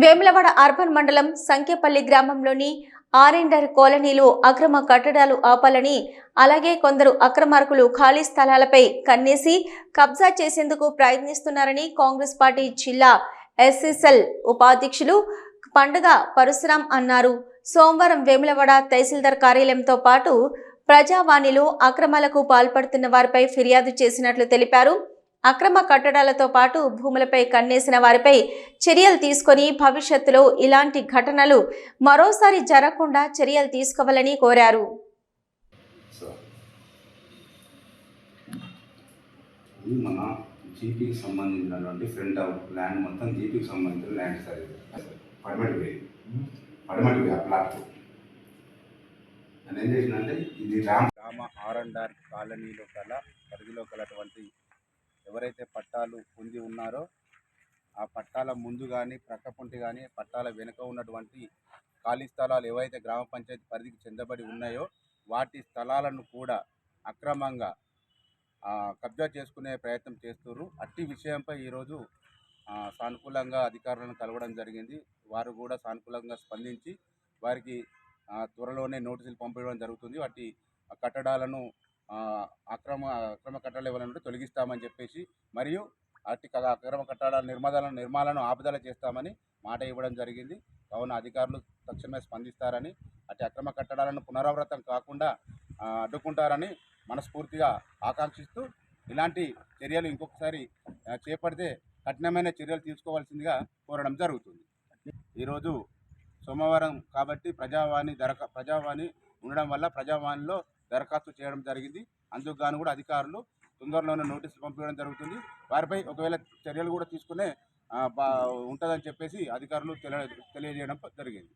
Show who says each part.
Speaker 1: Vemulawada urban మండలం సంఖ్యపల్లి గ్రామంలోని ఆరెండర్ కాలనీలో అక్రమ కట్టడాలు ఆపాలని అలాగే కొందరు అక్రమార్కులు ఖాళీ స్థలాలపై కన్నేసి కబ్జా చేసేందుకు ప్రయత్నిస్తున్నారని కాంగ్రెస్ పార్టీ జిల్లా ఎస్ఎస్ఎల్ ఉపాధ్యక్షులు పండుగ పరశురాం అన్నారు. సోమవారం వేములవాడ తహసీల్దార్ కార్యాలయంతో పాటు ప్రజావాణిలో అక్రమాలకు పాల్పడుతున్న వారిపై ఫిర్యాదు చేసినట్లు తెలిపారు. అక్రమ కట్టడాలతో పాటు భూములపై కన్నేసిన వారిపై చర్యలు తీసుకొని భవిష్యత్తులో ఇలాంటి ఘటనలు మరోసారి జరగకుండా చర్యలు తీసుకోవాలని కోరారు.
Speaker 2: మన జీపీకి సంబంధించినటువంటి ఫ్రంట్ ఆఫ్ ల్యాండ్ మొత్తం జీపీకి సంబంధించిన ల్యాండ్ సార్ ఇది. పడమటి వే. పడమటి వే ఆ ప్లాట్ నేను ఏం చేసినంటే ఇది రామ్
Speaker 3: గ్రామ ఆర్ అండ్ ఆర్ కాలనీలో గల పరిధిలో గలటువంటి ఎవరైతే పట్టాలు పొంది ఉన్నారో ఆ పట్టాల ముందు కానీ ప్రక్క పొంటి కానీ పట్టాల వెనుక ఉన్నటువంటి ఖాళీ స్థలాలు ఏవైతే గ్రామ పంచాయతీ పరిధికి చెందబడి ఉన్నాయో వాటి స్థలాలను కూడా అక్రమంగా కబ్జా చేసుకునే ప్రయత్నం చేస్తున్నారు అట్టి విషయంపై ఈరోజు సానుకూలంగా అధికారులను కలవడం జరిగింది. వారు కూడా సానుకూలంగా స్పందించి వారికి త్వరలోనే నోటీసులు పంపించడం జరుగుతుంది. వాటి కట్టడాలను అక్రమ అక్రమ కట్టడాలు ఏమైనా తొలగిస్తామని చెప్పేసి మరియు అట్టి అక్రమ కట్టడాల నిర్మాణాలను నిర్మాణాలను ఆపుదల చేస్తామని మాట ఇవ్వడం జరిగింది. కావున అధికారులు తక్షణమే స్పందిస్తారని అట్టి అక్రమ కట్టడాలను పునరావృతం కాకుండా అడ్డుకుంటారని మనస్ఫూర్తిగా ఆకాంక్షిస్తూ ఇలాంటి చర్యలు ఇంకొకసారి చేపడితే కఠినమైన చర్యలు తీసుకోవాల్సిందిగా కోరడం జరుగుతుంది. ఈరోజు సోమవారం కాబట్టి ప్రజావాణి దరఖా ప్రజావాణి ఉండడం వల్ల ప్రజావాణిలో దరఖాస్తు చేయడం జరిగింది. అందుకు గాను కూడా అధికారులు తొందరలోనే నోటీసులు పంపించడం జరుగుతుంది. వారిపై ఒకవేళ చర్యలు కూడా తీసుకునే బా ఉంటుందని చెప్పేసి అధికారులు తెలియ తెలియజేయడం జరిగింది.